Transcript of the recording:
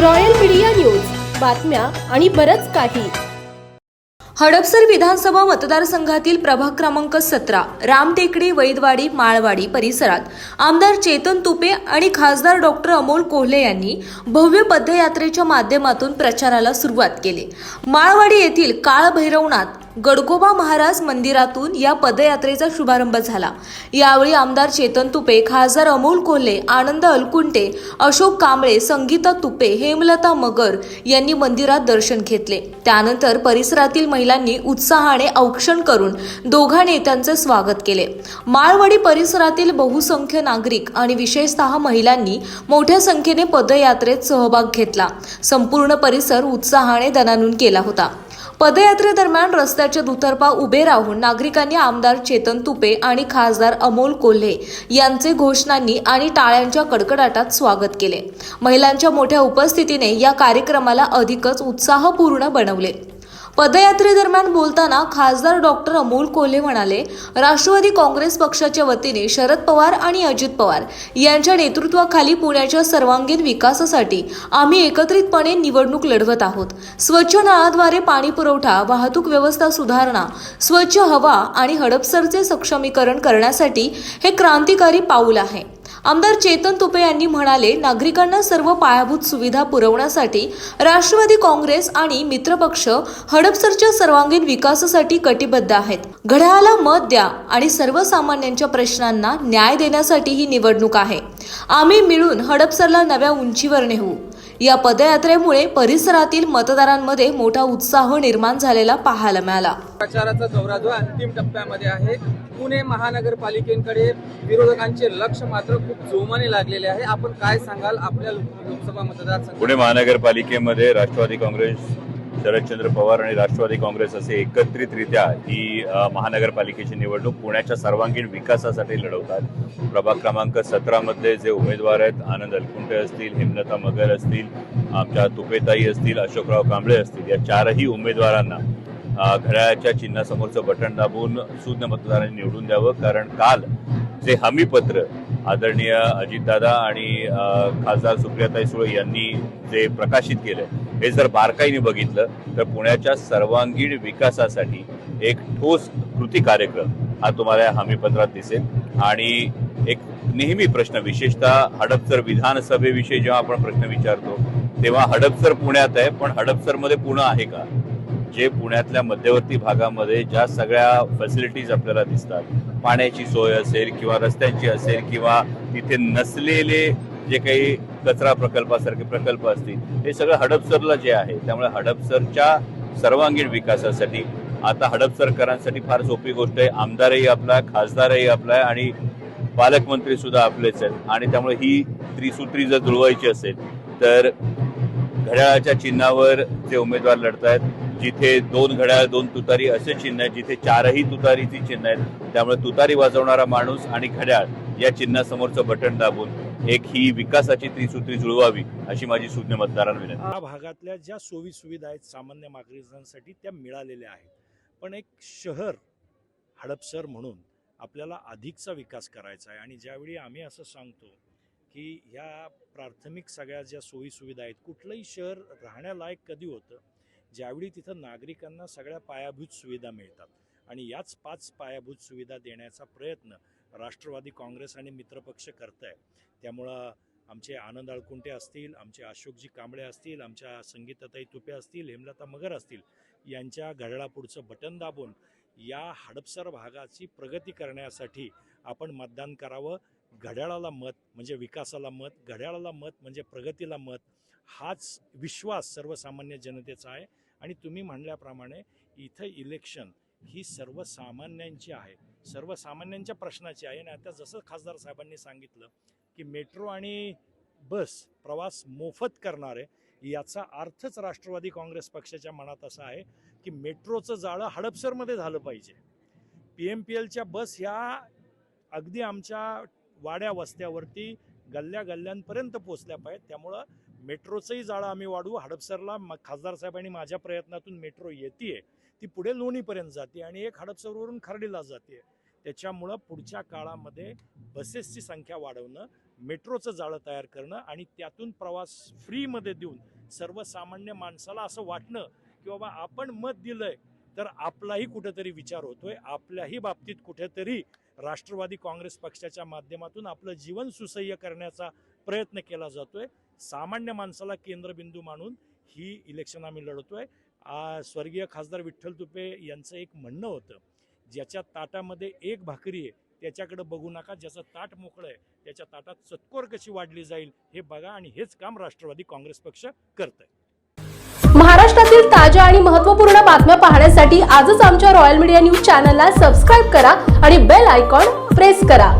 Royal media news. बातम्या आणि बरंच काही. हडपसर विधानसभा मतदारसंघातील प्रभाग क्रमांक सतरा रामटेकडी वैदवाडी माळवाडी परिसरात आमदार चेतन तुपे आणि खासदार डॉक्टर अमोल कोल्हे यांनी भव्य पदयात्रेच्या माध्यमातून प्रचाराला सुरुवात केली. माळवाडी येथील काळभैरवनाथ गडगोबा महाराज मंदिरातून या पदयात्रेचा शुभारंभ झाला. यावेळी आमदार चेतन तुपे खासदार अमोल कोल्हे आनंद अलकुंटे अशोक कांबळे संगीता तुपे हेमलता मगर यांनी मंदिरात दर्शन घेतले. त्यानंतर परिसरातील महिलांनी उत्साहाने औक्षण करून दोघा नेत्यांचे स्वागत केले. माळवाडी परिसरातील बहुसंख्य नागरिक आणि विशेषतः महिलांनी मोठ्या संख्येने पदयात्रेत सहभाग घेतला. संपूर्ण परिसर उत्साहाने दणानून केला होता. पदयात्रेदरम्यान पक्षाचे दुतर्फा उभे राहून नागरिकांनी आमदार चेतन तुपे आणि खासदार अमोल कोल्हे यांचे घोषणांनी आणि टाळ्यांच्या कडकडाटात स्वागत केले. महिलांच्या मोठ्या उपस्थितीने या कार्यक्रमाला अधिकच उत्साहपूर्ण बनवले. पदयात्रेदरम्यान बोलताना खासदार डॉक्टर अमोल कोल्हे म्हणाले राष्ट्रवादी काँग्रेस पक्षाच्या वतीने शरद पवार आणि अजित पवार यांच्या नेतृत्वाखाली पुण्याच्या सर्वांगीण विकासासाठी आम्ही एकत्रितपणे निवडणूक लढवत आहोत. स्वच्छ नळाद्वारे पाणी पुरवठा वाहतूक व्यवस्था सुधारणा स्वच्छ हवा आणि हडपसरचे सक्षमीकरण करण्यासाठी हे क्रांतिकारी पाऊल आहे. आमदार चेतन तुपे यांनी म्हणाले नागरिकांना सर्व पायाभूत सुविधा पुरवण्यासाठी राष्ट्रवादी काँग्रेस आणि मित्रपक्ष हडपसरच्या सर्वांगीण विकासासाठी कटिबद्ध आहेत. घड्याळाला मत द्या आणि सर्वसामान्यांच्या प्रश्नांना न्याय देण्यासाठी ही निवडणूक आहे. आम्ही मिळून हडपसरला नव्या उंचीवर नेऊ. या पदयात्रेमुळे परिसरातील मतदारांमध्ये मोठा उत्साह निर्माण झालेला पाहायला मिळाला. प्रचाराचा दौरा जो अंतिम टप्प्यामध्ये आहे पुणे महानगरपालिकेकडे विरोधकांचे लक्ष मात्र खूप जोमाने लागलेले आहे. आपण काय सांगाल आपल्या लोक- लोकसभा मतदारसंघ पुणे महानगरपालिकेमध्ये राष्ट्रवादी काँग्रेस शरदचंद्र पवार आणि राष्ट्रवादी काँग्रेस असे एकत्रितरित्या ही महानगरपालिकेची निवडणूक पुण्याच्या सर्वांगीण विकासासाठी लढवतात. प्रभाग क्रमांक सतरामधले जे उमेदवार आहेत आनंद अलकुंटे असतील हेमलता मगर असतील आमच्या तुपेताई असतील अशोकराव कांबळे असतील या चारही उमेदवारांना अ, घड्याळाच्या चिन्हासमोरचं बटन दाबून शून्य मतदारांनी निवडून द्यावं. कारण काल जे हमीपत्र आदरणीय अजितदादा आणि खासदार सुप्रियाताई सुळे यांनी जे प्रकाशित केलं हे जर बारकाईने बघितलं तर पुण्याच्या सर्वांगीण विकासासाठी एक ठोस कृती कार्यक्रम हा तुम्हाला या हमीपत्रात दिसेल. आणि एक नेहमी प्रश्न विशेषतः हडपसर विधानसभेविषयी जेव्हा आपण प्रश्न विचारतो तेव्हा हडपसर पुण्यात आहे पण हडपसरमध्ये पुणे आहे का? जे पुण्यातल्या मध्यवर्ती भागामध्ये ज्या सगळ्या फॅसिलिटीज आपल्याला दिसतात पाण्याची सोय असेल किंवा रस्त्यांची असेल किंवा तिथे नसलेले जे काही कचरा प्रकल्पासारखे प्रकल्प असतील हे सगळं हडपसरला जे आहे त्यामुळे हडपसरच्या सर्वांगीण विकासासाठी आता हडपसरकरांसाठी फार सोपी गोष्ट आहे. आमदारही आपला आहे, खासदारही आपला आहे आणि पालकमंत्री सुद्धा आपलेच आहेत. आणि त्यामुळे ही त्रिसूत्री जर जुळवायची असेल तर घड्याळाच्या चिन्हावर जे उमेदवार लढत आहेत जिथे दोन घड्याळ दोन तुतारी असे चिन्ह आहेत जिथे चारही तुतारीची चिन्ह आहेत त्यामुळे तुतारी वाजवणारा माणूस आणि घड्याळ या चिन्हासमोरचं बटन दाबून एक ही विकासाची त्रिसूत्री जुळवावी अशी माझी शून्य मतदारांना विनंती. या भागातल्या ज्या सोयी सुविधा आहेत सामान्य नागरिकांसाठी त्या मिळालेल्या आहेत. पण एक शहर हडपसर म्हणून आपल्याला अधिकचा विकास करायचा आहे. आणि ज्यावेळी आम्ही असं सांगतो की ह्या प्राथमिक सगळ्या ज्या सोयी सुविधा आहेत कुठलंही शहर राहण्यालायक कधी होतं ज्यावेळी तिथं नागरिकांना सगळ्या पायाभूत सुविधा मिळतात. आणि याच पाच पायाभूत सुविधा देण्याचा प्रयत्न राष्ट्रवादी काँग्रेस आणि मित्रपक्ष करत आहे त्यामुळं आमचे आनंद अळकुंटे असतील आमचे अशोकजी कांबळे असतील आमच्या संगीताताई तुपे असतील हेमलता मगर असतील यांच्या घड्याळापुढचं बटन दाबून या हडपसर भागाची प्रगती करण्यासाठी आपण मतदान करावं. घड्याळाला मत म्हणजे विकासाला मत घड्याळाला मत म्हणजे प्रगतीला मत हाच विश्वास सर्वसामान्य जनतेचा आहे. आणि तुम्ही म्हणल्याप्रमाणे इथं इलेक्शन ही सर्वसामान्यांची आहे. सर्वसामान्यांच्या प्रश्नाची आहे. आणि आता जसं खासदार साहेबांनी सांगितलं की मेट्रो आणि बस प्रवास मोफत करणार आहे याचा अर्थच राष्ट्रवादी काँग्रेस पक्षाच्या मनात असा आहे की मेट्रोचं जाळं हडपसरमध्ये झालं पाहिजे. पी एम पी एलच्या बस ह्या अगदी आमच्या वाड्या वस्त्यावरती गल्ल्या गल्ल्यांपर्यंत पोचल्या पाहिजेत. त्यामुळं मेट्रोचंही जाळं आम्ही वाढवू. हडपसरला म- खासदार साहेबांनी माझ्या प्रयत्नातून मेट्रो येते ती पुढे लोणीपर्यंत जाते आणि एक हडपसरवरून खर्डीला जाते त्याच्यामुळं पुढच्या काळामध्ये बसेसची संख्या वाढवणं मेट्रोचं जाळं तयार करणं आणि त्यातून प्रवास फ्रीमध्ये देऊन सर्वसामान्य माणसाला असं वाटणं की बाबा आपण मत दिलंय तर आपलाही कुठेतरी विचार होतोय आपल्याही बाबतीत कुठेतरी राष्ट्रवादी काँग्रेस पक्षाच्या माध्यमातून आपलं जीवन सुसह्य करण्याचा प्रयत्न केला जातोय. सामान्य माणसाला केंद्रबिंदू मानून ही इलेक्शन आम्ही लढतोय. स्वर्गीय खासदार विठ्ठल तुपे यांचं एक म्हणणं होतं ज्याच्या ताटामध्ये एक भाकरी आहे त्याच्याकडे बघू नका ज्याचं ताट मोकळं आहे त्याच्या ताटात सत्कोर कशी वाढली जाईल हे बघा आणि हेच काम राष्ट्रवादी काँग्रेस पक्ष करत आहे महाराष्ट्रातील ताज्या आणि महत्त्वपूर्ण बातम्या पाहण्यासाठी आजच आमच्या रॉयल मीडिया न्यूज चॅनलला सबस्क्राईब करा आणि बेल आयकॉन प्रेस करा.